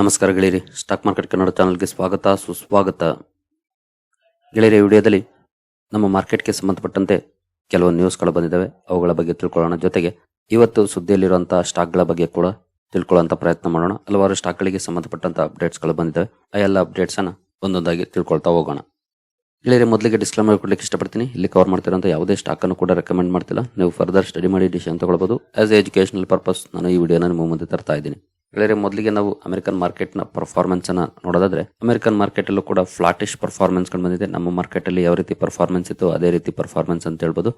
ನಮಸ್ಕಾರ ಗೆಳೆಯರಿ. Stock market Kannada ಚಾನಲ್ಗೆ ಸ್ವಾಗತ, ಸುಸ್ವಾಗತ. ಗೆಳೆಯರಿ ವಿಡಿಯೋದಲ್ಲಿ ನಮ್ಮ ಮಾರ್ಕೆಟ್ಗೆ ಸಂಬಂಧಪಟ್ಟಂತೆ ಕೆಲವು ನ್ಯೂಸ್ಗಳು ಬಂದಿದ್ದಾವೆ. ಅವುಗಳ ಬಗ್ಗೆ ತಿಳ್ಕೊಳ್ಳೋಣ. ಜೊತೆಗೆ ಇವತ್ತು ಸುದ್ದಿಯಲ್ಲಿರುವಂತಹ ಸ್ಟಾಕ್ಗಳ ಬಗ್ಗೆ ಕೂಡ ತಿಳ್ಕೊಳ್ಳೋಂಥ ಪ್ರಯತ್ನ ಮಾಡೋಣ. ಹಲವಾರು ಸ್ಟಾಕ್ಗಳಿಗೆ ಸಂಬಂಧಪಟ್ಟಂಥ ಅಪ್ಡೇಟ್ಸ್ಗಳು ಬಂದಿದ್ದಾವೆ. ಆ ಎಲ್ಲ ಅಪ್ಡೇಟ್ಸನ್ನು ಒಂದೊಂದಾಗಿ ತಿಳ್ಕೊಳ್ತಾ ಹೋಗೋಣ. ಗೆಳೆಯರಿ, ಮೊದಲಿಗೆ ಡಿಸ್ಕ್ಲೈಮರ್ ಕೊಡ್ಲಿಕ್ಕೆ ಇಷ್ಟಪಡ್ತೀನಿ. ಇಲ್ಲಿ ಕವರ್ ಮಾಡ್ತಿರೋಂಥ ಯಾವುದೇ ಸ್ಟಾಕನ್ನು ಕೂಡ ರೆಕಮೆಂಡ್ ಮಾಡ್ತಿಲ್ಲ. ನೀವು ಫರ್ದರ್ ಸ್ಟಡಿ ಮಾಡಿ ಡಿಸಿಷನ್ ತಗೊಳ್ಬೋದು. ಆಸ್ ಎಜುಕೇಷನಲ್ ಪರ್ಪಸ್ ನಾನು ಈ ವಿಡಿಯೋನ ನಿಮ್ಮ ಮುಂದೆ ತರ್ತಾ ಇದ್ದೀನಿ. ಗೆಳೆಯರೆ ಮೊದಲಿಗೆ ನಾವು ಅಮೆರಿಕನ್ ಮಾರ್ಕೆಟ್ನ ನ ಪರ್ಫಾರ್ಮೆನ್ಸ್ ಅನ್ನ ನೋಡೋದಾದ್ರೆ ಅಮೆರಿಕನ್ ಮಾರ್ಕೆಟ್ ಅಲ್ಲೂ ಕೂಡ ಫ್ಲಾಟಿಶ್ ಪರ್ಫಾರ್ಮೆನ್ಸ್ಗಳು ಬಂದಿದೆ. ನಮ್ಮ ಮಾರ್ಕೆಟ್ ಅಲ್ಲಿ ಯಾವ ರೀತಿ ಪರ್ಫಾರ್ಮೆನ್ಸ್ ಇತ್ತು ಅದೇ ರೀತಿ ಪರ್ಫಾರ್ಮೆನ್ಸ್ ಅಂತ ಹೇಳ್ಬೋದು.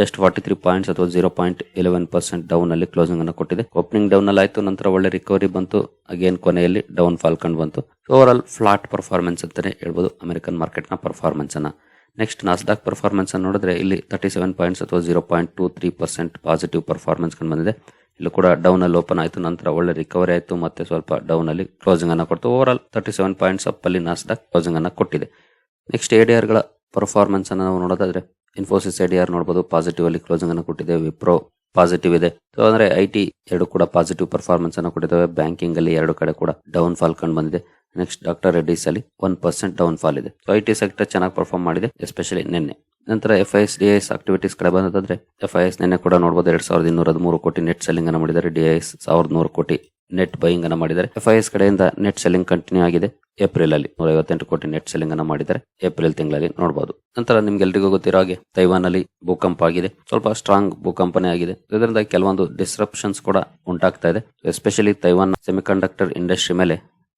ಜಸ್ಟ್ ಫಾರ್ಟಿ ತ್ರೀ ಪಾಯಿಂಟ್ಸ್ ಅಥವಾ zero point eleven percent down ಅಲ್ಲಿ ಕ್ಲೋಸಿಂಗ್ ಅನ್ನು ಕೊಟ್ಟಿದೆ. ಓಪನಿಂಗ್ ಡೌನ್ ಅಲ್ಲಿ ಆಯಿತು, ನಂತರ ಒಳ್ಳೆ ರಿಕವರಿ ಬಂತು. ಅಗೇನ್ ಕೊನೆಯಲ್ಲಿ ಡೌನ್ ಫಾಲ್ ಕಂಡು ಬಂತು. ಓವರ್ ಆಲ್ ಫ್ಲಾಟ್ ಪರ್ಫಾರ್ಮೆನ್ಸ್ ಅಂತಾನೆ ಹೇಳ್ಬೋದು ಅಮೆರಿಕನ್ ಮಾರ್ಕೆಟ್ನ ಪರ್ಫಾರ್ಮೆನ್ಸ್ ಅನ್ನ. ನೆಕ್ಸ್ಟ್ ನಾಸ್ಡಾಕ್ ಪರ್ಫಾರ್ಮೆನ್ಸ್ ಅನ್ನು ನೋಡಿದ್ರೆ ಇಲ್ಲಿ ತರ್ಟಿ ಸೆವೆನ್ ಪಾಯಿಂಟ್ಸ್ ಅಥವಾ zero point two three percent positive performance ಕಂಡು ಬಂದಿದೆ. ಇಲ್ಲೂ ಕೂಡ ಡೌನ್ ಅಲ್ಲಿ ಓಪನ್ ಆಯಿತು, ನಂತರ ಒಳ್ಳೆ ರಿಕವರಿ ಆಯಿತು, ಮತ್ತೆ ಸ್ವಲ್ಪ ಡೌನ್ ಅಲ್ಲಿ ಕ್ಲೋಸಿಂಗ್ ಅನ್ನು ಕೊಡ್ತು. Overall thirty seven points up ಅಲ್ಲಿ ನಾಸ್ಡಾಕ್ ಕ್ಲೋಸಿಂಗ್ ಅನ್ನು ಕೊಟ್ಟಿದೆ. ನೆಕ್ಸ್ಟ್ ಎಡಿಆರ್ಗಳ ಪರ್ಫಾರ್ಮೆನ್ಸ್ ಅನ್ನು ನಾವು ನೋಡೋದಾದ್ರೆ ಇನ್ಫೋಸಿಸ್ ಎಡಿಆರ್ ನೋಡಬಹುದು ಪಾಸಿಟಿವ್ ಅಲ್ಲಿ ಕ್ಲೋಸಿಂಗ್ ಅನ್ನು ಕೊಟ್ಟಿದೆ ವಿಪ್ರೋ ಪಾಸಿಟಿವ್ ಇದೆ. ಸೊ ಅಂದ್ರೆ ಐ ಟಿ ಎರಡು ಕೂಡ ಪಾಸಿಟಿವ್ ಪರ್ಫಾರ್ಮೆನ್ಸ್ ಅನ್ನು ಕೊಟ್ಟಿದ್ದಾವೆ ಬ್ಯಾಂಕಿಂಗ್ ಅಲ್ಲಿ ಎರಡು ಕಡೆ ಕೂಡ ಡೌನ್ ಫಾಲ್ ಕಂಡು ಬಂದಿದೆ. ನೆಕ್ಸ್ಟ್ ಡಾಕ್ಟರ್ ರೆಡ್ಡಿಸ್ ಅಲ್ಲಿ ಒನ್ ಪರ್ಸೆಂಟ್ ಡೌನ್ ಫಾಲ್ ಇದೆ. ಸೊ ಐ ಟಿ ಸೆಕ್ಟರ್ ಚೆನ್ನಾಗಿ ಪರ್ಫಾರ್ಮ್ ಮಾಡಿದೆ ಎಸ್ಪೆಷಲಿ ನಿನ್ನೆ. ನಂತರ F I S D S activities ಕಡೆ ಬಂದ್ರೆ ಎಫ್ ಐ ಎಸ್ ನಿನ್ನೆ ಕೂಡ ನೋಡಬಹುದು ಎರಡ್ ಸಾವಿರದ ಇನ್ನೂರ ಹದಿಮೂರು ಕೋಟಿ ನೆಟ್ ಸೆಲ್ಲಿಂಗ್ ಅನ್ನು ಮಾಡಿದ್ದಾರೆ. ಡಿ ಎಸ್ ಸಾವಿರದ ನೂರು ಕೋಟಿ ನೆಟ್ ಬೈಯಿಂಗ್ ಅನ್ನು ಮಾಡಿದ್ದಾರೆ. ಎಫ್ ಐ ಎಸ್ ಕಡೆಯಿಂದ ನೆಟ್ ಸೆಲ್ಲಿಂಗ್ ಕಂಟಿನ್ಯೂ ಆಗಿದೆ. ಏಪ್ರಿಲ್ ಅಲ್ಲಿ ನೂರ ಐವತ್ತೆಂಟು ಕೋಟಿ ನೆಟ್ ಸೆಲ್ಲಿಂಗ್ ಅನ್ನು ಮಾಡಿದ್ದಾರೆ. ಏಪ್ರಿಲ್ ತಿಂಗಳಲ್ಲಿ ನೋಡಬಹುದು ನಂತರ ನಿಮ್ಗೆಲ್ರಿಗೂ ಗೊತ್ತಿರೋ ಹಾಗೆ ತೈವಾನ್ ಅಲ್ಲಿ ಭೂಕಂಪ ಆಗಿದೆ. ಸ್ವಲ್ಪ ಸ್ಟ್ರಾಂಗ್ ಭೂಕಂಪನೆ ಆಗಿದೆ. ಇದರಿಂದ ಕೆಲವೊಂದು ಡಿಸ್ರಪ್ಷನ್ಸ್ ಕೂಡ ಉಂಟಾಗ್ತಾ ಇದೆ. ಎಸ್ಪೆಷಲಿ ತೈವಾನ್ ಸೆಮಿಕಂಡಕ್ಟರ್ ಇಂಡಸ್ಟ್ರಿ ಮೇಲೆ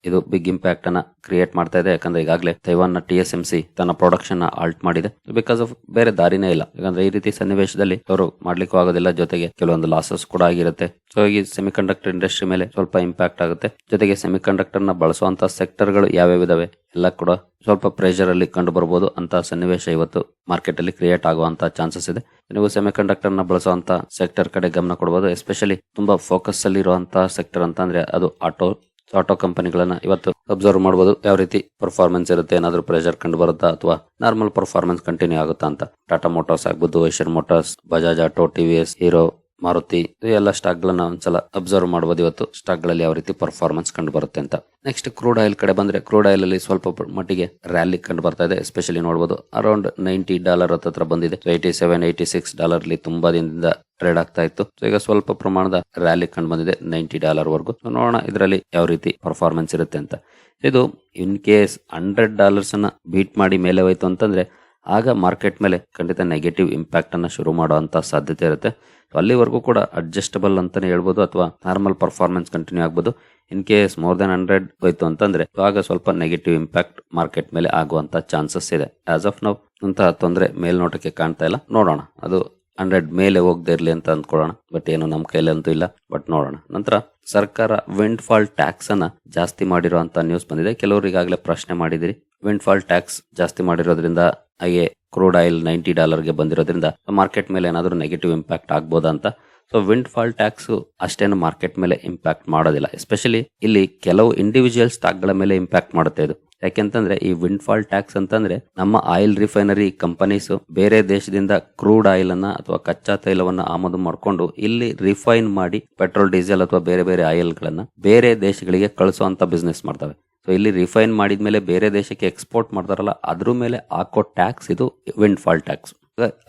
ಇದು ಬಿಗ್ ಇಂಪ್ಯಾಕ್ಟ್ ಅನ್ನ ಕ್ರಿಯೇಟ್ ಮಾಡ್ತಾ ಇದೆ. ಯಾಕಂದ್ರೆ ಈಗಾಗಲೇ ತೈವಾನ್ನ ಟಿ ಎಸ್ ಎಂ ಸಿ ತನ್ನ ಪ್ರೊಡಕ್ಷನ್ನ ಆಲ್ಟ್ ಮಾಡಿದೆ. ಬಿಕಾಸ್ ಆಫ್ ಬೇರೆ ದಾರಿನೇ ಇಲ್ಲ. ಯಾಕಂದ್ರೆ ಈ ರೀತಿ ಸನ್ನಿವೇಶದಲ್ಲಿ ಅವರು ಮಾಡ್ಲಿಕ್ಕೂ ಆಗೋದಿಲ್ಲ. ಜೊತೆಗೆ ಕೆಲವೊಂದು ಲಾಸಸ್ ಕೂಡ ಆಗಿರುತ್ತೆ. ಸೊ ಈ ಸೆಮಿಕಂಡಕ್ಟರ್ ಇಂಡಸ್ಟ್ರಿ ಮೇಲೆ ಸ್ವಲ್ಪ ಇಂಪ್ಯಾಕ್ಟ್ ಆಗುತ್ತೆ. ಜೊತೆಗೆ ಸೆಮಿಕಂಡಕ್ಟರ್ನ ಬಳಸುವಂತ ಸೆಕ್ಟರ್ಗಳು ಎಲ್ಲ ಕೂಡ ಸ್ವಲ್ಪ ಪ್ರೆಷರ್ ಅಲ್ಲಿ ಕಂಡು ಬರಬಹುದು ಅಂತ ಸನ್ನಿವೇಶ ಇವತ್ತು ಮಾರ್ಕೆಟ್ ಅಲ್ಲಿ ಕ್ರಿಯೇಟ್ ಆಗುವಂತ ಚಾನ್ಸಸ್ ಇದೆ. ನೀವು ಸೆಮಿಕಂಡಕ್ಟರ್ನ ಬಳಸುವಂತ ಸೆಕ್ಟರ್ ಕಡೆ ಗಮನ ಕೊಡಬಹುದು ಎಸ್ಪೆಷಲಿ ತುಂಬಾ ಫೋಕಸ್ ಅಲ್ಲಿ ಇರುವಂತಹ ಸೆಕ್ಟರ್ ಅಂತ ಅಂದ್ರೆ ಅದು ಆಟೋ ಆಟೋ ಕಂಪನಿಗಳನ್ನ ಇವತ್ತು ಅಬ್ಸರ್ವ್ ಮಾಡಬಹುದು ಯಾವ ರೀತಿ ಪರ್ಫಾರ್ಮೆನ್ಸ್ ಇರುತ್ತೆ, ಏನಾದ್ರೂ ಪ್ರೆಷರ್ ಕಂಡು ಬರುತ್ತಾ ಅಥವಾ ನಾರ್ಮಲ್ ಪರ್ಫಾರ್ಮೆನ್ಸ್ ಕಂಟಿನ್ಯೂ ಆಗುತ್ತಾ ಅಂತ. ಟಾಟಾ ಮೋಟರ್ಸ್ ಆಗ್ಬೋದು Asian Motors Bajaj Auto TVS Hero Maruti ಇವೆಲ್ಲ ಸ್ಟಾಕ್ ಗಳನ್ನ ಒಂದ್ಸಲ ಅಬ್ಸರ್ವ್ ಮಾಡಬಹುದು ಇವತ್ತು. ಸ್ಟಾಕ್ಗಳಲ್ಲಿ ಯಾವ ರೀತಿ ಪರ್ಫಾರ್ಮೆನ್ಸ್ ಕಂಡು ಬರುತ್ತೆ ಅಂತ. ನೆಕ್ಸ್ಟ್ ಕ್ರೂಡ್ ಆಯಿಲ್ ಕಡೆ ಬಂದ್ರೆ ಕ್ರೂಡ್ ಆಯಿಲ್ ಅಲ್ಲಿ ಸ್ವಲ್ಪ ಮಟ್ಟಿಗೆ ರ್ಯಾಲಿ ಕಂಡು ಬರ್ತಾ ಇದೆ. ಎಸ್ಪೆಷಲಿ ನೋಡಬಹುದು ಅರೌಂಡ್ ನೈಂಟಿ ಡಾಲರ್ ಹತ್ರ ಬಂದಿದೆ. Eighty seven eighty six dollar ಅಲ್ಲಿ ತುಂಬಾ ದಿನದಿಂದ ಟ್ರೇಡ್ ಆಗ್ತಾ ಇತ್ತು. ಈಗ ಸ್ವಲ್ಪ ಪ್ರಮಾಣದ ರ್ಯಾಲಿ ಕಂಡು ಬಂದಿದೆ ನೈಂಟಿ ಡಾಲರ್ ವರೆಗೂ. ನೋಡೋಣ ಇದರಲ್ಲಿ ಯಾವ ರೀತಿ ಪರ್ಫಾರ್ಮೆನ್ಸ್ ಇರುತ್ತೆ ಅಂತ. ಇದು ಇನ್ ಕೇಸ್ ಹಂಡ್ರೆಡ್ ಡಾಲರ್ಸ್ ಅನ್ನ ಬೀಟ್ ಮಾಡಿ ಮೇಲೆ ಹೋಯ್ತು ಅಂತಂದ್ರೆ, ಆಗ ಮಾರ್ಕೆಟ್ ಮೇಲೆ ಖಂಡಿತ ನೆಗೆಟಿವ್ ಇಂಪ್ಯಾಕ್ಟ್ ಅನ್ನ ಶುರು ಮಾಡುವಂತ ಸಾಧ್ಯತೆ ಇರುತ್ತೆ. ಅಲ್ಲಿವರೆಗೂ ಕೂಡ ಅಡ್ಜಸ್ಟಬಲ್ ಅಂತಾನೆ ಹೇಳ್ಬೋದು, ಅಥವಾ ನಾರ್ಮಲ್ ಪರ್ಫಾರ್ಮೆನ್ಸ್ ಕಂಟಿನ್ಯೂ ಆಗ್ಬೋದು. In case more than hundred ಹೋಯ್ತು ಅಂತಂದ್ರೆ ಆಗ ಸ್ವಲ್ಪ ನೆಗೆಟಿವ್ ಇಂಪ್ಯಾಕ್ಟ್ ಮಾರ್ಕೆಟ್ ಮೇಲೆ ಆಗುವಂತ ಚಾನ್ಸಸ್ ಇದೆ. ಆಸ್ ಆಫ್ ನೌ ಅಂತಹ ತೊಂದರೆ ಮೇಲ್ನೋಟಕ್ಕೆ ಕಾಣ್ತಾ ಇಲ್ಲ. ನೋಡೋಣ. ಅದು ಹಂಡ್ರೆಡ್ ಮೇಲೆ ಹೋಗದೆ ಇರಲಿ ಅಂತ ಅಂದ್ಕೊಳ್ಳೋಣ. ಬಟ್ ಏನು ನಮ್ಮ ಕೈಲಂತೂ ಇಲ್ಲ. ಬಟ್ ನೋಡೋಣ. ನಂತರ ಸರ್ಕಾರ ವಿಂಡ್ ಫಾಲ್ ಟ್ಯಾಕ್ಸ್ ಅನ್ನ ಜಾಸ್ತಿ ಮಾಡಿರೋ ಅಂತ ನ್ಯೂಸ್ ಬಂದಿದೆ. ಕೆಲವರು ಈಗಾಗಲೇ ಪ್ರಶ್ನೆ ಮಾಡಿದಿರಿ. ವಿಂಡ್ ಫಾಲ್ ಟ್ಯಾಕ್ಸ್ ಜಾಸ್ತಿ ಮಾಡಿರೋದ್ರಿಂದ ಹಾಗೆ ಕ್ರೂಡ್ ಆಯಿಲ್ ನೈಂಟಿ ಡಾಲರ್ಗೆ ಬಂದಿರೋದ್ರಿಂದ ಮಾರ್ಕೆಟ್ ಮೇಲೆ ಏನಾದರೂ ನೆಗೆಟಿವ್ ಇಂಪ್ಯಾಕ್ಟ್ ಆಗ್ಬೋದಾ ಅಂತ. ಸೊ ವಿಂಡ್ ಫಾಲ್ ಟ್ಯಾಕ್ಸ್ ಅಷ್ಟೇನು ಮಾರ್ಕೆಟ್ ಮೇಲೆ ಇಂಪ್ಯಾಕ್ಟ್ ಮಾಡೋದಿಲ್ಲ. ಎಸ್ಪೆಷಲಿ ಇಲ್ಲಿ ಕೆಲವು ಇಂಡಿವಿಜುವಲ್ ಸ್ಟಾಕ್ಗಳ ಮೇಲೆ ಇಂಪ್ಯಾಕ್ಟ್ ಮಾಡುತ್ತೆ ಇದು. ಯಾಕೆಂತಂದ್ರೆ ಈ ವಿಂಡ್ ಫಾಲ್ ಟ್ಯಾಕ್ಸ್ ಅಂತಂದ್ರೆ ನಮ್ಮ ಆಯಿಲ್ ರಿಫೈನರಿ ಕಂಪನೀಸ್ ಬೇರೆ ದೇಶದಿಂದ ಕ್ರೂಡ್ ಆಯಿಲ್ ಅನ್ನ ಅಥವಾ ಕಚ್ಚಾ ತೈಲವನ್ನ ಆಮದು ಮಾಡಿಕೊಂಡು ಇಲ್ಲಿ ರಿಫೈನ್ ಮಾಡಿ ಪೆಟ್ರೋಲ್ ಡೀಸೆಲ್ ಅಥವಾ ಬೇರೆ ಬೇರೆ ಆಯಿಲ್ ಗಳನ್ನ ಬೇರೆ ದೇಶಗಳಿಗೆ ಕಳಿಸುವಂತ ಬಿಸ್ನೆಸ್ ಮಾಡ್ತವೆ. ಸೊ ಇಲ್ಲಿ ರಿಫೈನ್ ಮಾಡಿದ್ಮೇಲೆ ಬೇರೆ ದೇಶಕ್ಕೆ ಎಕ್ಸ್ಪೋರ್ಟ್ ಮಾಡ್ತಾರಲ್ಲ, ಅದ್ರ ಮೇಲೆ ಹಾಕೋ ಟ್ಯಾಕ್ಸ್ ಇದು ವಿಂಡ್ ಫಾಲ್ ಟ್ಯಾಕ್ಸ್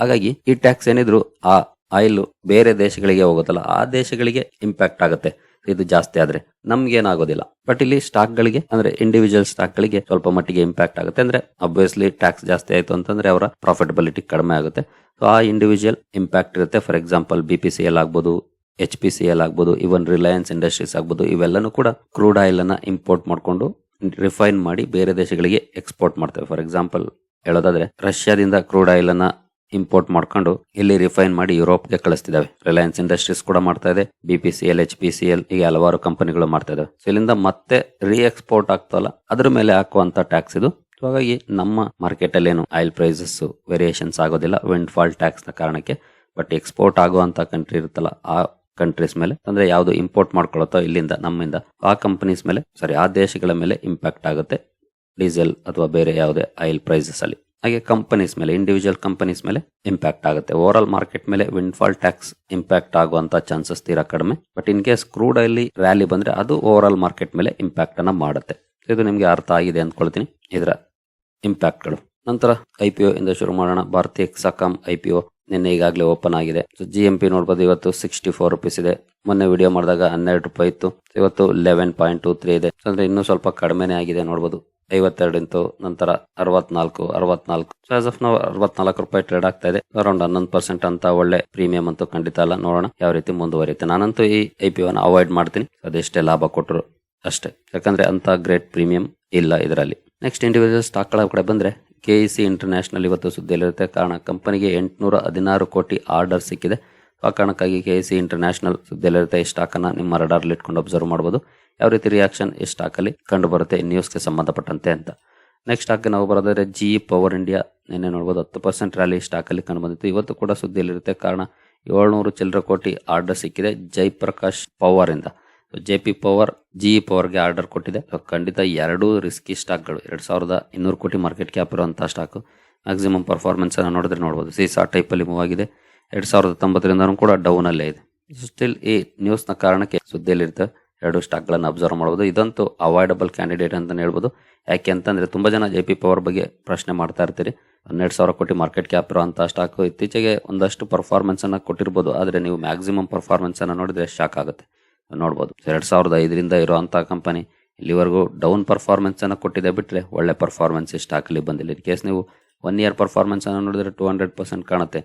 ಹಾಗಾಗಿ ಈ ಟ್ಯಾಕ್ಸ್ ಏನಿದ್ರು ಆ ಆಯಿಲ್ ಬೇರೆ ದೇಶಗಳಿಗೆ ಹೋಗುತ್ತಲ್ಲ, ಆ ದೇಶಗಳಿಗೆ ಇಂಪ್ಯಾಕ್ಟ್ ಆಗುತ್ತೆ. ಇದು ಜಾಸ್ತಿ ಆದ್ರೆ ನಮ್ಗೆ ಏನಾಗೋದಿಲ್ಲ ಬಟ್ ಇಲ್ಲಿ ಸ್ಟಾಕ್ ಗಳಿಗೆ ಅಂದ್ರೆ ಇಂಡಿವಿಜುವಲ್ ಸ್ಟಾಕ್ ಗಳಿಗೆ ಸ್ವಲ್ಪ ಮಟ್ಟಿಗೆ ಇಂಪ್ಯಾಕ್ಟ್ ಆಗುತ್ತೆ. ಅಂದ್ರೆ ಅಬ್ವಿಯಸ್ಲಿ ಟ್ಯಾಕ್ಸ್ ಜಾಸ್ತಿ ಆಯ್ತು ಅಂತಂದ್ರೆ ಅವರ ಪ್ರಾಫಿಟಬಿಲಿಟಿ ಕಡಿಮೆ ಆಗುತ್ತೆ. ಸೊ ಆ ಇಂಡಿವಿಜುವಲ್ ಇಂಪ್ಯಾಕ್ಟ್ ಇರುತ್ತೆ. For example B P C L ಆಗ್ಬೋದು ಎಚ್ ಪಿ ಸಿ ಎಲ್ ಆಗ್ಬೋದು ಇವನ್ ರಿಲಯನ್ಸ್ ಇಂಡಸ್ಟ್ರೀಸ್ ಆಗ್ಬೋದು, ಇವೆಲ್ಲನೂ ಕೂಡ ಕ್ರೂಡ್ ಆಯಿಲ್ ಅನ್ನ ಇಂಪೋರ್ಟ್ ಮಾಡಿಕೊಂಡು ರಿಫೈನ್ ಮಾಡಿ ಬೇರೆ ದೇಶಗಳಿಗೆ ಎಕ್ಸ್ಪೋರ್ಟ್ ಮಾಡ್ತೇವೆ. ಫಾರ್ ಎಕ್ಸಾಂಪಲ್ ಹೇಳೋದಾದ್ರೆ ರಷ್ಯಾದಿಂದ ಕ್ರೂಡ್ ಆಯಿಲ್ ಅನ್ನ ಇಂಪೋರ್ಟ್ ಮಾಡ್ಕೊಂಡು ಇಲ್ಲಿ ರಿಫೈನ್ ಮಾಡಿ ಯುರೋಪ್ಗೆ ಕಳಿಸ್ತಿದ್ದಾವೆ. ರಿಲಯನ್ಸ್ ಇಂಡಸ್ಟ್ರೀಸ್ ಕೂಡ ಮಾಡ್ತಾ ಇದೆ. B P C L H P C L ಹೀಗೆ ಹಲವಾರು ಕಂಪನಿಗಳು ಮಾಡ್ತಾ ಇದಾವೆ ಸೊ ಇಲ್ಲಿಂದ ಮತ್ತೆ ರೀ ಎಕ್ಸ್ಪೋರ್ಟ್ ಆಗ್ತಲ್ಲ ಅದ್ರ ಮೇಲೆ ಹಾಕುವಂತ ಟ್ಯಾಕ್ಸ್ ಇದು. ಹಾಗಾಗಿ ನಮ್ಮ ಮಾರ್ಕೆಟ್ ಅಲ್ಲಿ ಏನು ಆಯಿಲ್ ಪ್ರೈಸಸ್ ವೇರಿಯೇಷನ್ಸ್ ಆಗೋದಿಲ್ಲ ವಿಂಡ್ ಫಾಲ್ ಟ್ಯಾಕ್ಸ್ನ ಕಾರಣಕ್ಕೆ. ಬಟ್ ಎಕ್ಸ್ಪೋರ್ಟ್ ಆಗುವಂತ ಕಂಟ್ರಿ ಇರುತ್ತಲ್ಲ, ಆ ಕಂಟ್ರೀಸ್ ಮೇಲೆ. ಅಂದ್ರೆ ಯಾವುದು ಇಂಪೋರ್ಟ್ ಮಾಡ್ಕೊಳತ್ತೋ ಇಲ್ಲಿಂದ, ನಮ್ಮಿಂದ, ಆ ಕಂಪನೀಸ್ ಮೇಲೆ ಸಾರಿ ಆ ದೇಶಗಳ ಮೇಲೆ ಇಂಪ್ಯಾಕ್ಟ್ ಆಗುತ್ತೆ. ಡೀಸೆಲ್ ಅಥವಾ ಬೇರೆ ಯಾವುದೇ ಆಯಿಲ್ ಪ್ರೈಸಸ್ ಅಲ್ಲಿ. ಹಾಗೆ ಕಂಪನೀಸ್ ಮೇಲೆ ಇಂಡಿವಿಜುವಲ್ ಕಂಪನೀಸ್ ಮೇಲೆ ಇಂಪ್ಯಾಕ್ಟ್ ಆಗುತ್ತೆ. ಓವರ್ ಆಲ್ ಮಾರ್ಕೆಟ್ ಮೇಲೆ ವಿಂಡ್ಫಾಲ್ ಟ್ಯಾಕ್ಸ್ ಇಂಪ್ಯಾಕ್ಟ್ ಆಗುವಂತ ಚಾನ್ಸಸ್ ತೀರಾ ಕಡಿಮೆ. ಬಟ್ ಇನ್ ಕೇಸ್ ಕ್ರೂಡ್ ಅಲ್ಲಿ ರ್ಯಾಲಿ ಬಂದ್ರೆ ಅದು ಓವರ್ ಆಲ್ ಮಾರ್ಕೆಟ್ ಮೇಲೆ ಇಂಪ್ಯಾಕ್ಟ್ ಅನ್ನ ಮಾಡುತ್ತೆ. ಇದು ನಿಮ್ಗೆ ಅರ್ಥ ಆಗಿದೆ ಅಂದ್ಕೊಳ್ತೀನಿ. ಇದರ ಇಂಪ್ಯಾಕ್ಟ್ಗಳು ನಂತರ ಐ ಪಿ ಇಂದ ಶುರು ಮಾಡೋಣ. ಭಾರತೀಯ ಎಕ್ಸಾಕಾಂ ಐ ಪಿ ಒ ನಿನ್ನೆ ಈಗಾಗಲೇ ಓಪನ್ ಆಗಿದೆ. ಜಿ ಎಂ ಪಿ ನೋಡ್ಬೋದು, ಇವತ್ತು ಸಿಕ್ಸ್ಟಿ ಫೋರ್ ರುಪೀಸ್ ಇದೆ. ಮೊನ್ನೆ ವಿಡಿಯೋ ಮಾಡಿದಾಗ ಹನ್ನೆರಡು ರೂಪಾಯಿ ಇತ್ತು. ಇವತ್ತು ಲೆವೆನ್ ಪಾಯಿಂಟ್ ಟೂ ತ್ರೀ ಇದೆ. ಅಂದ್ರೆ ಇನ್ನೂ ಸ್ವಲ್ಪ ಕಡಿಮೆನೇ ಆಗಿದೆ ನೋಡ್ಬೋದು. ಐವತ್ತೆರಡು ಇಂಟು ನಂತರ ಅರವತ್ನಾಲ್ಕು ಅರವತ್ನಾಲ್ಕು. ಆಸ್ ಆಫ್ ನಾವು ಅರವತ್ನಾಲ್ಕು ರೂಪಾಯಿ ಟ್ರೇಡ್ ಆಗ್ತಾ ಇದೆ. ಅರೌಂಡ್ ಹನ್ನೊಂದು ಪರ್ಸೆಂಟ್ ಅಂತ ಒಳ್ಳೆ ಪ್ರೀಮಿಯಂ ಅಂತೂ ಖಂಡಿತ ಅಲ್ಲ. ನೋಡೋಣ ಯಾವ ರೀತಿ ಮುಂದುವರಿಯುತ್ತೆ. ನಾನಂತೂ ಈ ಐ ಪಿ ಒನ ಅವಾಯ್ಡ್ ಮಾಡ್ತೀನಿ. ಅದೆಷ್ಟೇ ಲಾಭ ಕೊಟ್ಟರು ಅಷ್ಟೇ. ಯಾಕಂದ್ರೆ ಅಂತ ಗ್ರೇಟ್ ಪ್ರೀಮಿಯಂ ಇಲ್ಲ ಇದರಲ್ಲಿ. ನೆಕ್ಸ್ಟ್ ಇಂಡಿವಿಜುವಲ್ ಸ್ಟಾಕ್ಗಳ ಕಡೆ ಬಂದ್ರೆ ಸಿ ಇಂಟರ್ನ್ಯಾಷನಲ್ ಇವತ್ತು ಸುದ್ದಿಯಲ್ಲಿರುತ್ತೆ. ಕಾರಣ, ಕಂಪನಿಗೆ ಎಂಟುನೂರ ಹದಿನಾರು ಕೋಟಿ ಆರ್ಡರ್ ಸಿಕ್ಕಿದೆ. ಆ ಕಾರಣಕ್ಕಾಗಿ ಕೆಇಸಿ ಇಂಟರ್ನ್ಯಾಷನಲ್ ಸುದ್ದಿಯಲ್ಲಿರುತ್ತೆ. ಈ ಸ್ಟಾಕನ್ನು ನಿಮ್ಮ ರಡಾರ್ಲಿ ಇಟ್ಕೊಂಡು ಅಬ್ಸರ್ವ್ ಮಾಡಬಹುದು ಯಾವ ರೀತಿ ರಿಯಾಕ್ಷನ್ ಈ ಸ್ಟಾಕ್ ಅಲ್ಲಿ ಕಂಡು ಬರುತ್ತೆ ನ್ಯೂಸ್ಗೆ ಸಂಬಂಧಪಟ್ಟಂತೆ ಅಂತ. ನೆಕ್ಸ್ಟ್ ಸ್ಟಾಕ್ ನಾವು ಬರೋದಾದ್ರೆ ಜಿ ಪವರ್ ಇಂಡಿಯಾ ನಿನ್ನೆ ನೋಡ್ಬೋದು, ಹತ್ತು ಪರ್ಸೆಂಟ್ ರ್ಯಾಲಿ ಸ್ಟಾಕ್ ಅಲ್ಲಿ ಕಂಡು ಬಂದಿತ್ತು. ಇವತ್ತು ಕೂಡ ಸುದ್ದಿಯಲ್ಲಿರುತ್ತೆ, ಕಾರಣ ಏಳ್ನೂರು ಚಿಲ್ಲರೆ ಕೋಟಿ ಆರ್ಡರ್ ಸಿಕ್ಕಿದೆ, ಜೈಪ್ರಕಾಶ್ ಪವರ್ ಇಂದ. ಜೆ ಪಿ ಪವರ್ ಜಿ ಪವರ್ಗೆ ಆರ್ಡರ್ ಕೊಟ್ಟಿದೆ. ಖಂಡಿತ ಎರಡೂ ರಿಸ್ಕಿ ಸ್ಟಾಕ್ಗಳು ಎರಡು ಸಾವಿರದ ಇನ್ನೂರು ಕೋಟಿ ಮಾರ್ಕೆಟ್ ಕ್ಯಾಪ್ ಇರುವಂತಹ ಸ್ಟಾಕು ಮ್ಯಾಕ್ಸಿಮಮ್ ಪರ್ಫಾರ್ಮೆನ್ಸ್ ಅನ್ನು ನೋಡಿದ್ರೆ ನೋಡಬಹುದು ಸೀಸಾ ಟೈಪ್ ಅಲ್ಲಿ ಮೂವ್ ಆಗಿದೆ. ಎರಡು ಸಾವಿರದ ತೊಂಬತ್ತರಿಂದನೂ ಕೂಡ ಡೌನ್ ಅಲ್ಲೇ ಇದೆ. ಸ್ಟಿಲ್ ಈ ನ್ಯೂಸ್ನ ಕಾರಣಕ್ಕೆ ಸುದ್ದಿಯಲ್ಲಿರುತ್ತೆ. ಎರಡು ಸ್ಟಾಕ್ಗಳನ್ನು ಅಬ್ಸರ್ವ್ ಮಾಡ್ಬೋದು. ಇದಂತೂ ಅವಾಯ್ಡಬಲ್ ಕ್ಯಾಂಡಿಡೇಟ್ ಅಂತಲೇ ಹೇಳ್ಬೋದು. ಯಾಕೆ ಅಂತಂದರೆ ತುಂಬ ಜನ ಜೆ ಪಿ ಪವರ್ ಬಗ್ಗೆ ಪ್ರಶ್ನೆ ಮಾಡ್ತಾ ಇರ್ತೀರಿ. ಹನ್ನೆರಡು ಸಾವಿರ ಕೋಟಿ ಮಾರ್ಕೆಟ್ ಕ್ಯಾಪ್ ಇರುವಂಥ ಸ್ಟಾಕ್ ಇತ್ತೀಚೆಗೆ ಒಂದಷ್ಟು ಪರ್ಫಾರ್ಮೆನ್ಸನ್ನು ಕೊಟ್ಟಿರ್ಬೋದು. ಆದರೆ ನೀವು ಮ್ಯಾಕ್ಸಿಮಮ್ ಪರ್ಫಾರ್ಮೆನ್ಸನ್ನು ನೋಡಿದರೆ ಶಾಕ್ ಆಗುತ್ತೆ. ನೋಡ್ಬೋದು. ಎರಡು ಸಾವಿರದ ಐದರಿಂದ ಇರುವಂಥ ಕಂಪನಿ ಇಲ್ಲಿವರೆಗೂ ಡೌನ್ ಪರ್ಫಾರ್ಮೆನ್ಸನ್ನು ಕೊಟ್ಟಿದೆ ಬಿಟ್ಟರೆ ಒಳ್ಳೆ ಪರ್ಫಾರ್ಮೆನ್ಸ್ ಸ್ಟಾಕ್ ಅಲ್ಲಿ ಬಂದಿಲ್ಲ. ಇನ್ ಕೇಸ್ ನೀವು ಒನ್ ಇಯರ್ ಪರ್ಫಾರ್ಮೆನ್ಸ್ ನೋಡಿದರೆ ನೋಡಿದ್ರೆ ಟೂ ಹಂಡ್ರೆಡ್ ಪರ್ಸೆಂಟ್ ಕಾಣುತ್ತೆ.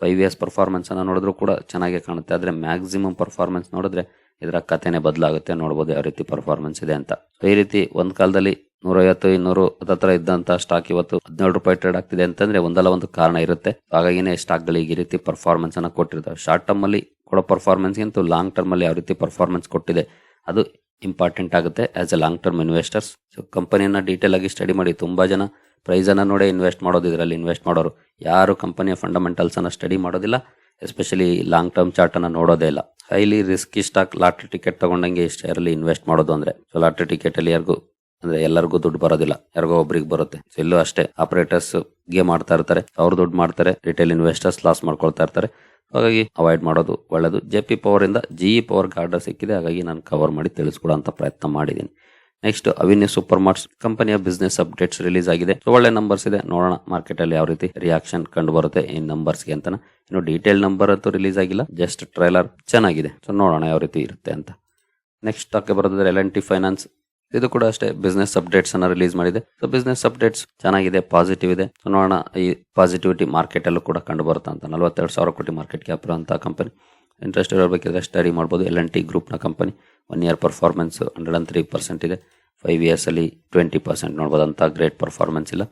ಫೈವ್ ಇಯರ್ಸ್ ಪರ್ಫಾರ್ಮೆನ್ಸನ್ನು ನೋಡಿದ್ರು ಕೂಡ ಚೆನ್ನಾಗೇ ಕಾಣುತ್ತೆ. ಆದರೆ ಮ್ಯಾಕ್ಸಿಮಮ್ ಪರ್ಫಾರ್ಮೆನ್ಸ್ ನೋಡಿದ್ರೆ ಇದರ ಕಥೆನೇ ಬದಲಾಗುತ್ತೆ. ನೋಡ್ಬೋದು ಯಾವ ರೀತಿ ಪರ್ಫಾರ್ಮೆನ್ಸ್ ಇದೆ ಅಂತ. ಈ ರೀತಿ ಒಂದ್ ಕಾಲದಲ್ಲಿ ನೂರೈವತ್ತು, ಇನ್ನೂರು ಹತ್ರ ಇದ್ದಂತ ಸ್ಟಾಕ್ ಇವತ್ತು ಹದಿನೇಳು ರೂಪಾಯಿ ಟ್ರೇಡ್ ಆಗ್ತಿದೆ ಅಂತಂದ್ರೆ ಒಂದಲ್ಲ ಒಂದು ಕಾರಣ ಇರುತ್ತೆ. ಹಾಗಾಗಿನೇ ಸ್ಟಾಕ್ ಗಳಿಗೆ ಈ ರೀತಿ ಪರ್ಫಾರ್ಮೆನ್ಸ್ ಅನ್ನ ಕೊಟ್ಟಿರ್ತಾರೆ ಶಾರ್ಟ್ ಟರ್ಮ್ ಅಲ್ಲಿ ಕೊಡೋ ಪರ್ಫಾರ್ಮೆನ್ಸ್ ಗಿಂತ ಲಾಂಗ್ ಟರ್ಮ್ ಅಲ್ಲಿ ಯಾವ ರೀತಿ ಪರ್ಫಾರ್ಮೆನ್ಸ್ ಕೊಟ್ಟಿದೆ, ಅದು ಇಂಪಾರ್ಟೆಂಟ್ ಆಗುತ್ತೆ as a long term investors so ಕಂಪನಿಯನ್ನ ಡೀಟೇಲ್ ಆಗಿ ಸ್ಟಡಿ ಮಾಡಿ. ತುಂಬಾ ಜನ ಪ್ರೈಸ್ ಅನ್ನ ನೋಡೇ ಇನ್ವೆಸ್ಟ್ ಮಾಡೋದು ಇದರಲ್ಲಿ ಇನ್ವೆಸ್ಟ್ ಮಾಡೋರು. ಯಾರು ಕಂಪನಿಯ ಫಂಡಮೆಂಟಲ್ಸ್ ಅನ್ನ ಸ್ಟಡಿ ಮಾಡೋದಿಲ್ಲ ಎಸ್ಪೆಷಲಿ ಲಾಂಗ್ ಟರ್ಮ್ ಚಾರ್ಟ್ ಅನ್ನ ನೋಡೋದೇ ಇಲ್ಲ. Highly risky stock lottery ticket ತಗೊಂಡಂಗೆ share ಅಲ್ಲಿ ಇನ್ವೆಸ್ಟ್ ಮಾಡೋದು ಅಂದ್ರೆ ಸೊ ಲಾಟ್ರಿ ಟಿಕೆಟ್ ಅಲ್ಲಿ ಯಾರಿಗೂ, ಅಂದ್ರೆ ಎಲ್ಲರಿಗೂ ದುಡ್ಡು ಬರೋದಿಲ್ಲ. ಯಾರಿಗೋ ಒಬ್ರಿಗೆ ಬರುತ್ತೆ. ಸೊ ಇಲ್ಲೂ ಅಷ್ಟೇ ಆಪರೇಟರ್ಸ್ ಗೇಮ್ ಮಾಡ್ತಾ ಇರ್ತಾರೆ. ಅವ್ರು ದುಡ್ಡು ಮಾಡ್ತಾರೆ ರಿಟೇಲ್ ಇನ್ವೆಸ್ಟರ್ಸ್ ಲಾಸ್ ಮಾಡ್ಕೊಳ್ತಾ ಇರ್ತಾರೆ. ಹಾಗಾಗಿ ಅವಾಯ್ಡ್ ಮಾಡೋದು ಒಳ್ಳೆಯದು ಜೆ ಪಿ ಪವರ್ ಇಂದ ಜಿ ಇ ಪವರ್ಗೆ ಆರ್ಡರ್ ಸಿಕ್ಕಿದೆ. ಹಾಗಾಗಿ ನಾನು ಕವರ್ ಮಾಡಿ ತಿಳಿಸ್ಕೊಡೋಂಥ ಪ್ರಯತ್ನ ಮಾಡಿದ್ದೀನಿ. ನೆಕ್ಸ್ಟ್ ಅವಿನ್ಯೂ ಸೂಪರ್ ಮಾರ್ಟ್ಸ್ ಕಂಪನಿಯ ಬಿಸ್ನೆಸ್ ಅಪ್ಡೇಟ್ಸ್ ರಿಲೀಸ್ ಆಗಿದೆ. ಸೊ ಒಳ್ಳೆ ನಂಬರ್ಸ್ ಇದೆ. ನೋಡೋಣ ಮಾರ್ಕೆಟ್ ಅಲ್ಲಿ ಯಾವ ರೀತಿ ರಿಯಾಕ್ಷನ್ ಕಂಡು ಬರುತ್ತೆ ಈ ನಂಬರ್ಸ್ಗೆ ಅಂತ ಇನ್ನು ಡೀಟೇಲ್ ನಂಬರ್ ಅಂತೂ ರಿಲೀಸ್ ಆಗಿಲ್ಲ. ಜಸ್ಟ್ ಟ್ರೈಲರ್ ಚೆನ್ನಾಗಿದೆ. ಸೊ ನೋಡೋಣ ಯಾವ ರೀತಿ ಇರುತ್ತೆ ಅಂತ. ನೆಕ್ಸ್ಟ್ ಟಾಕ್ ಬರೋದಾದ್ರೆ ಎಲ್ ಎನ್ ಟಿ ಫೈನಾನ್ಸ್ ಇದು ಕೂಡ ಅಷ್ಟೇ ಬಿಸ್ನೆಸ್ ಅಪ್ಡೇಟ್ಸ್ ಅನ್ನ ರಿಲೀಸ್ ಮಾಡಿದೆ. ಸೊ ಬಿಸ್ನೆಸ್ ಅಪ್ಡೇಟ್ಸ್ ಚೆನ್ನಾಗಿದೆ ಪಾಸಿಟಿವ್ ಇದೆ. ಸೊ ನೋಡೋಣ ಈ ಪಾಸಿಟಿವಿಟಿ ಮಾರ್ಕೆಟ್ ಅಲ್ಲೂ ಕೂಡ ಕಂಡು ಬರುತ್ತೆ ಅಂತ. ನಲವತ್ತೆರಡು ಸಾವಿರ ಕೋಟಿ ಮಾರ್ಕೆಟ್ ಕ್ಯಾಪ್ ಇರುವಂತಹ ಕಂಪನಿ ಇಂಟ್ರೆಸ್ಟ್ ಇರಬೇಕಿದ್ರೆ ಸ್ಟಡಿ ಮಾಡ್ಬೋದು. ಎಲ್ ಎನ್ ಟಿ ಗ್ರೂಪ್ನ company one year performance hundred and three percent ಇದೆ. ಫೈವ್ ಇಯರ್ಸಲ್ಲಿ ಟ್ವೆಂಟಿ ಪರ್ಸೆಂಟ್ ನೋಡ್ಬೋದು. ಅಂತ ಗ್ರೇಟ್ ಪರ್ಫಾರ್ಮೆನ್ಸ್ ಇಲ್ಲ.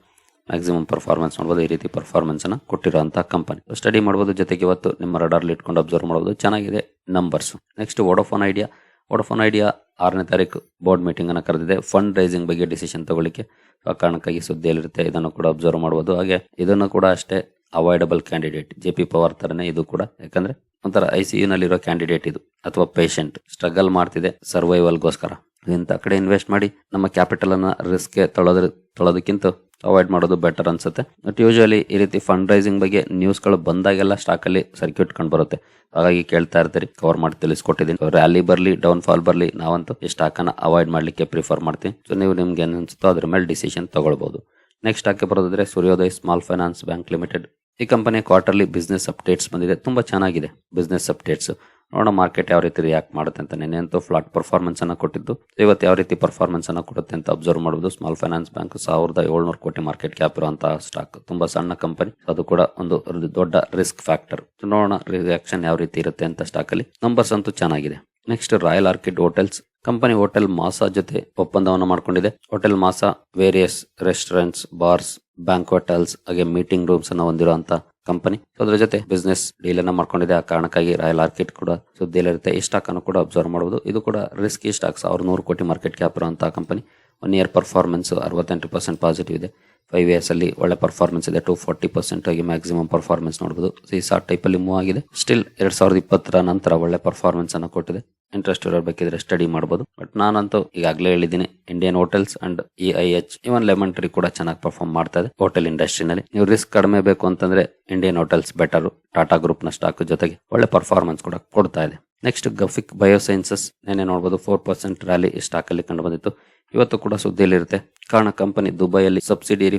ಮ್ಯಾಕ್ಸಿಮಮ್ ಪರ್ಫಾರ್ಮೆನ್ಸ್ ನೋಡ್ಬೋದು. ಈ ರೀತಿ ಪರ್ಫಾರ್ಮೆನ್ಸನ್ನು ಕೊಟ್ಟಿರೋ ಕೊಟ್ಟಿರುವಂತಹ ಕಂಪನಿ ಸ್ಟಡಿ ಮಾಡ್ಬೋದು. ಜೊತೆಗೆ ಇವತ್ತು ನಿಮ್ಮ ರಡಾರ್ಲಿ ಇಟ್ಕೊಂಡು ಅಬ್ಸರ್ವ್ ಮಾಡ್ಬೋದು. ಚೆನ್ನಾಗಿದೆ numbers next Vodafone Idea Vodafone Idea ಆರನೇ ತಾರೀಕು ಬೋರ್ಡ್ ಮೀಟಿಂಗನ್ನು ಕರೆದಿದೆ. ಫಂಡ್ ರೈಸಿಂಗ್ ಬಗ್ಗೆ ಡಿಸಿಷನ್ ತಗೊಳ್ಳಿಕ್ಕೆ. ಆ ಕಾರಣಕ್ಕಾಗಿ ಸುದ್ದಿಯಲ್ಲಿರುತ್ತೆ. ಇದನ್ನು ಕೂಡ ಅಬ್ಸರ್ವ್ ಮಾಡ್ಬೋದು. ಹಾಗೆ ಇದನ್ನು ಕೂಡ ಅಷ್ಟೇ avoidable candidate J P Power ತರನೇ ಇದು ಕೂಡ. ಯಾಕಂದ್ರೆ ಒಂಥರ ಐ ಸಿ ಯುನಲ್ಲಿರೋ ಕ್ಯಾಂಡಿಡೇಟ್ ಇದು, ಅಥವಾ ಪೇಷಂಟ್ ಸ್ಟ್ರಗಲ್ ಮಾಡ್ತಿದೆ ಸರ್ವೈವಲ್ಗೋಸ್ಕರ ಇಂಥ ಕಡೆ ಇನ್ವೆಸ್ಟ್ ಮಾಡಿ ನಮ್ಮ ಕ್ಯಾಪಿಟಲ್ ಅನ್ನ ರಿಸ್ಕ್ಗೆ ತೊಳೋದ್ರ, ತೊಳೋದಕ್ಕಿಂತ ಅವಾಯ್ಡ್ ಮಾಡೋದು ಬೆಟರ್ ಅನ್ಸುತ್ತೆ. ಬಟ್ ಯೂಶುವಲಿ ಈ ರೀತಿ ಫಂಡ್ ರೈಸಿಂಗ್ ಬಗ್ಗೆ ನ್ಯೂಸ್ಗಳು ಬಂದಾಗೆಲ್ಲ ಸ್ಟಾಕ್ ಅಲ್ಲಿ ಸರ್ಕ್ಯೂಟ್ ಕಂಡು ಬರುತ್ತೆ. ಹಾಗಾಗಿ ಕೇಳ್ತಾ ಇರ್ತೀರಿ ಕವರ್ ಮಾಡಿ ತಿಳಿಸ್ಕೊಟ್ಟಿದ್ದೀನಿ. ರ್ಯಾಲಿ ಬರಲಿ ಡೌನ್ ಫಾಲ್ ಬರಲಿ, ನಾವಂತೂ ಈ ಸ್ಟಾಕ್ ಅನ್ನ ಅವಾಯ್ಡ್ ಮಾಡ್ಲಿಕ್ಕೆ ಪ್ರಿಫರ್ ಮಾಡ್ತೀನಿ ಸೊ ನೀವು ನಿಮ್ಗೆ ಏನು ಅನ್ಸುತ್ತೋ ಅದ್ರ ಮೇಲೆ ಡಿಸಿಷನ್ ತಗೊಳ್ಬಹುದು ನೆಕ್ಸ್ಟ್ ಸ್ಟಾಕ್ ಬರೋದಾದ್ರೆ ಸೂರ್ಯೋದಯ ಸ್ಮಾಲ್ ಫೈನಾನ್ಸ್ ಬ್ಯಾಂಕ್ ಲಿಮಿಟೆಡ್ ಈ ಕಂಪನಿಯ ಕ್ವಾರ್ಟರ್ಲಿ ಬಿಸ್ನೆಸ್ ಅಪ್ಡೇಟ್ಸ್ ಬಂದಿದೆ. ತುಂಬಾ ಚೆನ್ನಾಗಿದೆ ಬಿಸ್ನೆಸ್ ಅಪ್ಡೇಟ್ಸ್ ನೋಡೋಣ ಮಾರ್ಕೆಟ್ ಯಾವ ರೀತಿ ರಿಯಾಕ್ಟ್ ಮಾಡುತ್ತೆ ಅಂತ. ನೆನೆ ಅಂತೂ ಫ್ಲಾಟ್ ಪರ್ಫಾರ್ಮೆನ್ಸ್ ಅನ್ನ ಕೊಟ್ಟಿದ್ದು. ಇವತ್ತು ಯಾವ ರೀತಿ ಪರ್ಫಾರ್ಮೆನ್ಸ್ ಅನ್ನ ಕೊಡುತ್ತೆ ಅಂತ ಅಬ್ಸರ್ವ್ ಮಾಡಬಹುದು ಸ್ಮಾಲ್ ಫೈನಾನ್ಸ್ ಬ್ಯಾಂಕ್ ಸಾವಿರದ ಏಳ್ನೂರು ಕೋಟಿ ಮಾರ್ಕೆಟ್ ಕ್ಯಾಪ್ ಇರುವಂತಹ ಸ್ಟಾಕ್ ತುಂಬಾ ಸಣ್ಣ ಕಂಪನಿ ಅದು ಕೂಡ ಒಂದು ದೊಡ್ಡ ರಿಸ್ಕ್ ಫ್ಯಾಕ್ಟರ್ ನೋಡೋಣ ರಿಯಾಕ್ಷನ್ ಯಾವ ರೀತಿ ಇರುತ್ತೆ ಅಂತ ಸ್ಟಾಕ್ ಅಲ್ಲಿ. ನಂಬರ್ಸ್ ಅಂತೂ ಚೆನ್ನಾಗಿದೆ. Next Royal Orchid Hotels company Hotel Masa ಜೊತೆ ಒಪ್ಪಂದವನ್ನು ಮಾಡಿಕೊಂಡಿದೆ. Hotel Masa various restaurants bars bank hotels ಹಾಗೆ ಮೀಟಿಂಗ್ ರೂಮ್ಸ್ ಅನ್ನ ಹೊಂದಿರುವಂತ ಕಂಪನಿ ಅದ್ರ ಜೊತೆ ಬಿಸ್ನೆಸ್ ಡೀಲ್ ಅನ್ನ ಮಾಡ್ಕೊಂಡಿದೆ. ಆ ಕಾರಣಕ್ಕಾಗಿ ರಾಯಲ್ ಆರ್ಕಿಡ್ ಕೂಡ ಸುದ್ದಿಯಲ್ಲಿರುತ್ತೆ ಈ ಸ್ಟಾಕ್ ಅನ್ನು ಕೂಡ ಅಬ್ಸರ್ವ್ ಮಾಡಬಹುದು ಇದು ಕೂಡ ರಿಸ್ಕಿ ಸ್ಟಾಕ್ಸ್ ಅವ್ರ ನೂರು ಕೋಟಿ ಮಾರ್ಕೆಟ್ ಕ್ಯಾಪ್ ಇರುವಂತಹ ಕಂಪನಿ ಒನ್ ಇಯರ್ ಪರ್ಫಾರ್ಮೆನ್ಸ್ ಅರವತ್ತೆಂಟು ಪರ್ಸೆಂಟ್ ಪಾಸಿಟಿವ್ ಇದೆ. ಫೈವ್ ಇಯರ್ಸ್ ಅಲ್ಲಿ ಒಳ್ಳೆ ಪರ್ಫಾರ್ಮೆನ್ಸ್ ಇದೆ. ಟೂ ಫಾರ್ಟಿ ಪರ್ಸೆಂಟ್ ಆಗಿ ಮ್ಯಾಕ್ಸಿಮಮ್ ಪರ್ಫಾರ್ಮೆನ್ಸ್ ನೋಡಬಹುದು ಈ ಟೈಪ್ ಅಲ್ಲಿ ಮೂವ್ ಆಗಿದೆ. ಸ್ಟಿಲ್ ಎರಡ್ ಸಾವಿರದ ಇಪ್ಪತ್ತರ ನಂತರ ಒಳ್ಳೆ ಪರ್ಫಾರ್ಮೆನ್ಸ್ ಅನ್ನು ಕೊಟ್ಟಿದೆ. ಇಂಟ್ರೆಸ್ಟ್ ಇರೋ ಬೇಕಿದ್ರೆ ಸ್ಟಡಿ ಮಾಡಬಹುದು ಬಟ್ ನಾನಂತೂ ಈಗಾಗಲೇ ಹೇಳಿದ್ದೀನಿ Indian Hotels and E I H even Lemon Tree ಕೂಡ ಚೆನ್ನಾಗಿ ಪರ್ಫಾರ್ಮ್ ಮಾಡ್ತಾ ಇದೆ ಹೋಟೆಲ್ ಇಂಡಸ್ಟ್ರಿನಲ್ಲಿ ನೀವು ರಿಸ್ಕ್ ಕಡಿಮೆ ಬೇಕು ಅಂತಂದ್ರೆ ಇಂಡಿಯನ್ ಹೋಟೆಲ್ಸ್ ಬೆಟರ್ ಟಾಟಾ ಗ್ರೂಪ್ನ ಸ್ಟಾಕ್ ಜೊತೆಗೆ ಒಳ್ಳೆ ಪರ್ಫಾರ್ಮೆನ್ಸ್ ಕೂಡ ಕೊಡ್ತಾ ಇದೆ. ನೆಕ್ಸ್ಟ್ ಗಫಿಕ್ ಬಯೋಸೈನ್ಸಸ್ ನೆನೆ ನೋಡಬಹುದು ಫೋರ್ ಪರ್ಸೆಂಟ್ ರ್ಯಾಲಿ ಸ್ಟಾಕ್ ಅಲ್ಲಿ ಕಂಡು ಬಂದಿತ್ತು. ಇವತ್ತು ಕೂಡ ಸುದ್ದಿಯಲ್ಲಿರುತ್ತೆ. ಕಾರಣ ಕಂಪನಿ ದುಬೈಯಲ್ಲಿ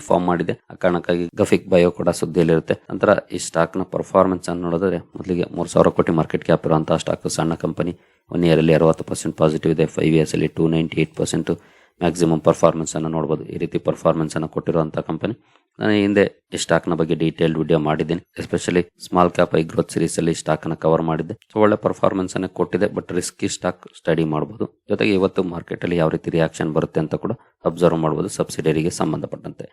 ಫಾರ್ಮ್ ಮಾಡಿದೆ. ಆ ಕಾರಣಕ್ಕಾಗಿ ಗಫಿಕ್ ಬಯೋ ಕೂಡ ಸುದ್ದಿಯಲ್ಲಿರುತ್ತೆ. ನಂತರ ಈ ಸ್ಟಾಕ್ನ ಪರ್ಫಾರ್ಮೆನ್ಸ್ ಅನ್ನು ನೋಡಿದ್ರೆ ಮೊದಲಿಗೆ ಮೂರು ಸಾವಿರ ಕೋಟಿ ಮಾರ್ಕೆಟ್ ಕ್ಯಾಪ್ ಇರುವಂತಹ ಸ್ಟಾಕ್ ಸಣ್ಣ ಕಂಪನಿ ಒನ್ ಇಯರ್ ಅಲ್ಲಿ ಅರವತ್ತು ಪರ್ಸೆಂಟ್ ಪಾಸಿಟಿವ್ ಇದೆ. ಫೈವ್ ಇಯರ್ಸ್ ಅಲ್ಲಿ two ninety eight percent maximum performance ಅನ್ನು ನೋಡಬಹುದು ಈ ರೀತಿ ಪರ್ಫಾರ್ಮೆನ್ಸ್ ಅನ್ನು ಕೊಟ್ಟಿರುವಂತಹ ಕಂಪನಿ ನಾನು ಹಿಂದೆ ಈ ಸ್ಟಾಕ್ನ ಬಗ್ಗೆ ಡೀಟೇಲ್ ವಿಡಿಯೋ ಮಾಡಿದ್ದೀನಿ. Especially small cap I growth series ಅಲ್ಲಿ ಸ್ಟಾಕ್ನ ಕವರ್ ಮಾಡಿದ್ದೆ. ಸೊ ಒಳ್ಳೆ ಪರ್ಫಾರ್ಮೆನ್ಸ್ ಅನ್ನು ಕೊಟ್ಟಿದೆ ಬಟ್ ರಿಸ್ಕಿ ಸ್ಟಾಕ್ ಸ್ಟಡಿ ಮಾಡಬಹುದು ಜೊತೆಗೆ ಇವತ್ತು ಮಾರ್ಕೆಟ್ ಅಲ್ಲಿ ಯಾವ ರೀತಿ ರಿಯಾಕ್ಷನ್ ಬರುತ್ತೆ ಅಂತ ಕೂಡ ಅಬ್ಸರ್ವ್ ಮಾಡಬಹುದು ಸಬ್ಸಿಡರಿಗೆ ಸಂಬಂಧಪಟ್ಟಂತೆ.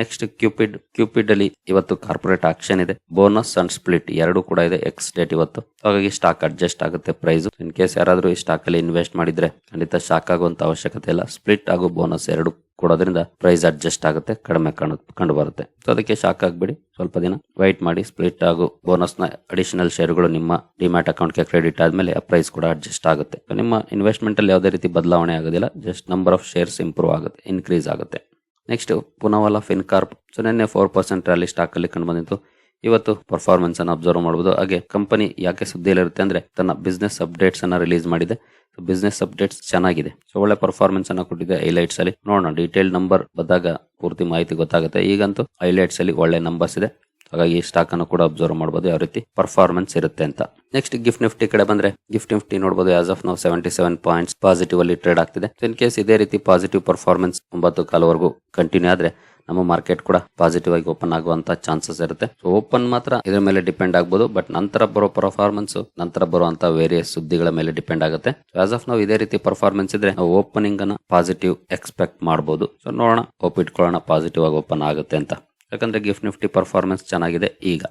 ನೆಕ್ಸ್ಟ್ ಕ್ಯೂಪಿಡ್ ಕ್ಯೂಪಿಡ್ ಅಲ್ಲಿ ಇವತ್ತು ಕಾರ್ಪೊರೇಟ್ ಆಕ್ಷನ್ ಇದೆ. ಬೋನಸ್ ಅಂಡ್ ಸ್ಪ್ಲಿಟ್ ಎರಡು ಕೂಡ ಇದೆ. ಎಕ್ಸ್ ಡೇಟ್ ಇವತ್ತು. ಹಾಗಾಗಿ ಸ್ಟಾಕ್ ಅಡ್ಜಸ್ಟ್ ಆಗುತ್ತೆ ಪ್ರೈಸ್ ಇನ್ ಕೇಸ್ ಯಾರಾದ್ರೂ ಈ ಸ್ಟಾಕ್ ಅಲ್ಲಿ ಇನ್ವೆಸ್ಟ್ ಮಾಡಿದ್ರೆ ಖಂಡಿತ ಶಾಕ್ ಆಗುವಂತ ಅವಶ್ಯಕತೆ ಇಲ್ಲ. ಸ್ಪ್ಲಿಟ್ ಹಾಗೂ ಬೋನಸ್ ಎರಡು ಕೊಡೋದ್ರಿಂದ ಪ್ರೈಸ್ ಅಡ್ಜಸ್ಟ್ ಆಗುತ್ತೆ. ಕಡಿಮೆ ಕಂಡು ಬರುತ್ತೆ ಸೊ ಅದಕ್ಕೆ ಶಾಕ್ ಆಗ್ಬಿಡಿ. ಸ್ವಲ್ಪ ದಿನ ವೈಟ್ ಮಾಡಿ. ಸ್ಪ್ಲಿಟ್ ಹಾಗೂ ಬೋನಸ್ನ ಅಡಿಷನಲ್ ಶೇರ್ಗಳು ನಿಮ್ಮ ಡಿಮ್ಯಾಟ್ ಅಕೌಂಟ್ಗೆ ಕ್ರೆಡಿಟ್ ಆದ್ಮೇಲೆ ಆ ಪ್ರೈಸ್ ಕೂಡ ಅಡ್ಜಸ್ಟ್ ಆಗುತ್ತೆ. ನಿಮ್ಮ ಇನ್ವೆಸ್ಟ್ಮೆಂಟ್ ಅಲ್ಲಿ ಯಾವುದೇ ರೀತಿ ಬದಲಾವಣೆ ಆಗೋದಿಲ್ಲ. Just number of shares improve ಆಗುತ್ತೆ. ಇನ್ಕ್ರೀಸ್ ಆಗುತ್ತೆ. ನೆಕ್ಸ್ಟ್ ಪುನವಾಲಾ ಫಿನ್ಕಾರ್ಪ್ ಸೊ ನಿನ್ನೆ ಫೋರ್ ಪರ್ಸೆಂಟ್ ರ್ಯಾಲಿ ಸ್ಟಾಕ್ ಅಲ್ಲಿ ಕಂಡು ಬಂದಿತ್ತು. ಇವತ್ತು ಪರ್ಫಾರ್ಮೆನ್ಸ್ ಅನ್ನು ಅಬ್ಸರ್ವ್ ಮಾಡಬಹುದು ಹಾಗೆ ಕಂಪನಿ ಯಾಕೆ ಸುದ್ದಿಯಲ್ಲಿರುತ್ತೆ ಅಂದ್ರೆ ತನ್ನ ಬಿಸ್ನೆಸ್ ಅಪ್ಡೇಟ್ಸ್ ಅನ್ನ ರಿಲೀಸ್ ಮಾಡಿದೆ. ಬಿಸ್ನೆಸ್ ಅಪ್ಡೇಟ್ಸ್ ಚೆನ್ನಾಗಿದೆ. ಸೊ ಒಳ್ಳೆ ಪರ್ಫಾರ್ಮೆನ್ಸ್ ಅನ್ನ ಕೊಟ್ಟಿದೆ ಹೈಲೈಟ್ಸ್ ಅಲ್ಲಿ. ನೋಡೋಣ ಡೀಟೇಲ್ ನಂಬರ್ ಬಂದಾಗ ಪೂರ್ತಿ ಮಾಹಿತಿ ಗೊತ್ತಾಗುತ್ತೆ. ಈಗಂತೂ ಹೈಲೈಟ್ಸ್ ಅಲ್ಲಿ ಒಳ್ಳೆ ನಂಬರ್ಸ್ ಇದೆ. ಹಾಗಾಗಿ ಸ್ಟಾಕ್ ಅನ್ನು ಕೂಡ ಅಬ್ಸರ್ವ್ ಮಾಡಬಹುದು ಯಾವ ರೀತಿ ಪರ್ಫಾರ್ಮೆನ್ಸ್ ಇರುತ್ತೆ ಅಂತ. ನೆಕ್ಸ್ಟ್ ಗಿಫ್ಟ್ ನಿಫ್ಟಿ ಕಡೆ ಬಂದ್ರೆ ಗಿಫ್ಟ್ ನಿಫ್ಟಿ ನೋಡಬಹುದು ಆಸ್ ಆಫ್ ನಾವು ಸೆವೆಂಟಿ ಸೆವೆನ್ ಪಾಯಿಂಟ್ಸ್ ಪಾಸಿಟಿವ್ ಅಲ್ಲಿ ಟ್ರೇಡ್ ಆಗ್ತಿದೆ. ಇನ್ ಕೇಸ್ ಇದೇ ರೀತಿ ಪಾಸಿಟಿವ್ ಪರ್ಫಾರ್ಮೆನ್ಸ್ ಒಂಬತ್ತು ಕಾಲವರೆಗೂ ಕಂಟಿನ್ಯೂ ಆದ್ರೆ, ನಮ್ಮ ಮಾರ್ಕೆಟ್ ಕೂಡ ಪಾಸಿಟಿವ್ ಆಗಿ ಓಪನ್ ಆಗುವಂತ ಚಾನ್ಸಸ್ ಇರುತ್ತೆ. ಸೊ ಓಪನ್ ಮಾತ್ರ ಇದರ ಮೇಲೆ ಡಿಪೆಂಡ್ ಆಗ್ಬೋದು ಬಟ್ ನಂತರ ಬರೋ ಪರ್ಫಾರ್ಮೆನ್ಸ್ ನಂತರ ಬರುವಂತ ವೇರಿಯಸ್ ಸುದ್ದಿಗಳ ಮೇಲೆ ಡಿಪೆಂಡ್ ಆಗುತ್ತೆ. ಆಸ್ ಆಫ್ ನಾವು ಇದೇ ರೀತಿ ಪರ್ಫಾರ್ಮೆನ್ಸ್ ಇದ್ರೆ, ನಾವು ಓಪನಿಂಗ್ ಅನ್ನ ಪಾಸಿಟಿವ್ ಎಕ್ಸ್ಪೆಕ್ಟ್ ಮಾಡಬಹುದು ಸೊ ನೋಡೋಣ ಹೋಪ್ ಇಟ್ಕೊಳ್ಳೋಣ ಪಾಸಿಟಿವ್ ಆಗಿ ಓಪನ್ ಆಗುತ್ತೆ ಅಂತ. ಯಾಕಂದ್ರೆ ಗಿಫ್ಟ್ ನಿಫ್ಟಿ ಪರ್ಫಾರ್ಮೆನ್ಸ್ ಚೆನ್ನಾಗಿದೆ ಈಗ.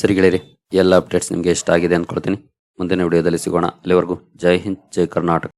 ಸರಿ ಗೆಳೆಯರಿ, ಎಲ್ಲ ಅಪ್ಡೇಟ್ಸ್ ನಿಮಗೆ ಇಷ್ಟ ಆಗಿದೆ ಅಂದ್ಕೊಳ್ತೀನಿ ಮುಂದಿನ ವಿಡಿಯೋದಲ್ಲಿ ಸಿಗೋಣ. ಅಲ್ಲಿವರೆಗೂ ಜೈ ಹಿಂದ್, ಜೈ ಕರ್ನಾಟಕ.